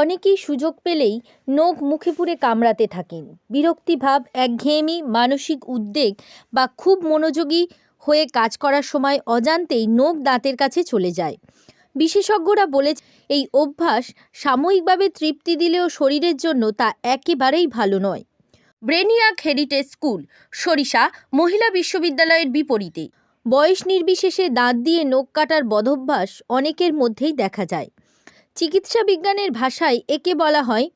অনেকেই সুযোগ পেলেই নখ মুখে পুরে কামড়াতে থাকেন। বিরক্তিভাব একঘেয়েমি, মানসিক উদ্বেগ বা খুব মনোযোগী হয়ে কাজ করার সময় অজান্তেই নখ দাঁতের কাছে চলে যায়। বিশেষজ্ঞরা বলে এই অভ্যাস সাময়িকভাবে তৃপ্তি দিলেও শরীরের জন্য তা একেবারেই ভালো নয়। ব্রেনিয়াক হেরিটেজ স্কুল, সরিষা, মহিলা বিশ্ববিদ্যালয়ের বিপরীতে। বয়স নির্বিশেষে দাঁত দিয়ে নখ কাটার বদভ্যাস অনেকের মধ্যেই দেখা যায়। চিকিৎসা বিজ্ঞানের ভাষায় একে বলা হয়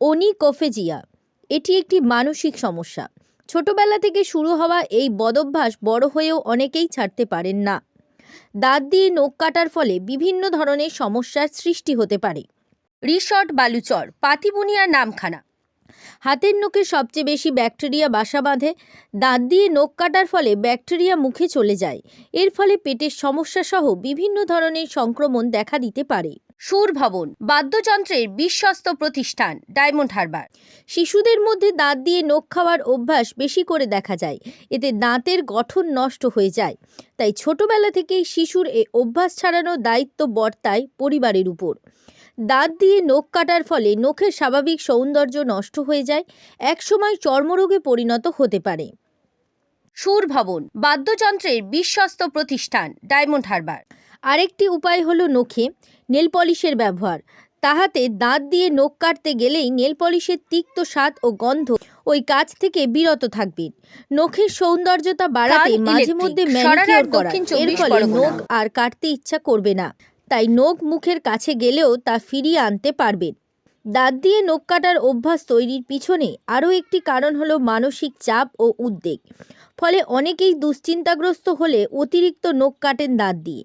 ওনিকোফেজিয়া এটি একটি মানসিক সমস্যা। ছোটবেলা থেকে শুরু হওয়া এই বদভ্যাস বড় হয়েও অনেকেই ছাড়তে পারেন না। দাঁত দিয়ে নখ কাটার ফলে বিভিন্ন ধরনের সমস্যার সৃষ্টি হতে পারে। রিসর্ট বালুচর, পাতিবুনিয়ার নামখানা। হাতের নখে সবচেয়ে বেশি ব্যাকটেরিয়া বাসা বাঁধে। দাঁত দিয়ে নখ কাটার ফলে ব্যাকটেরিয়া মুখে চলে যায়। এর ফলে পেটের সমস্যা সহ বিভিন্ন ধরনের সংক্রমণ দেখা দিতে পারে। সুর ভবন বাদ্যযন্ত্রের বিশ্বস্ত প্রতিষ্ঠান, ডায়মন্ড হারবার। শিশুদের মধ্যে দাঁত দিয়ে নখ খাওয়ার অভ্যাস বেশি করে দেখা যায়। এতে দাঁতের গঠন নষ্ট হয়ে যায়। তাই ছোটবেলা থেকেই শিশুর এই অভ্যাস ছাড়ানোর দায়িত্ব বর্তায় পরিবারের উপর। দাঁত দিয়ে নখ কাটার ফলে নখের স্বাভাবিক সৌন্দর্য নষ্ট হয়ে যায়, একসময় চর্মরোগে পরিণত হতে পারে। সুর ভবন বাদ্যযন্ত্রের বিশ্বস্ত প্রতিষ্ঠান, ডায়মন্ড হারবার। আরেকটি উপায় হলো নখে নেল পলিশের ব্যবহার। তাহাতে দাঁত দিয়ে নখ কাটতে গেলেই নেল পলিশের তিক্ত স্বাদ ও গন্ধ ওই কাজ থেকে বিরত থাকবেন নখের সৌন্দর্যতা বাড়াতে মাঝে মধ্যে ম্যানিকিওর করা। এর ফলে নখ আর কাটতে ইচ্ছা করবে না। তাই নখ মুখের কাছে গেলেও তা ফিরিয়ে আনতে পারবেন দাঁত দিয়ে নখ কাটার অভ্যাস তৈরির পিছনে আরও একটি কারণ হলো মানসিক চাপ ও উদ্বেগ। ফলে অনেকেই দুশ্চিন্তাগ্রস্ত হলে অতিরিক্ত নখ কাটেন দাঁত দিয়ে।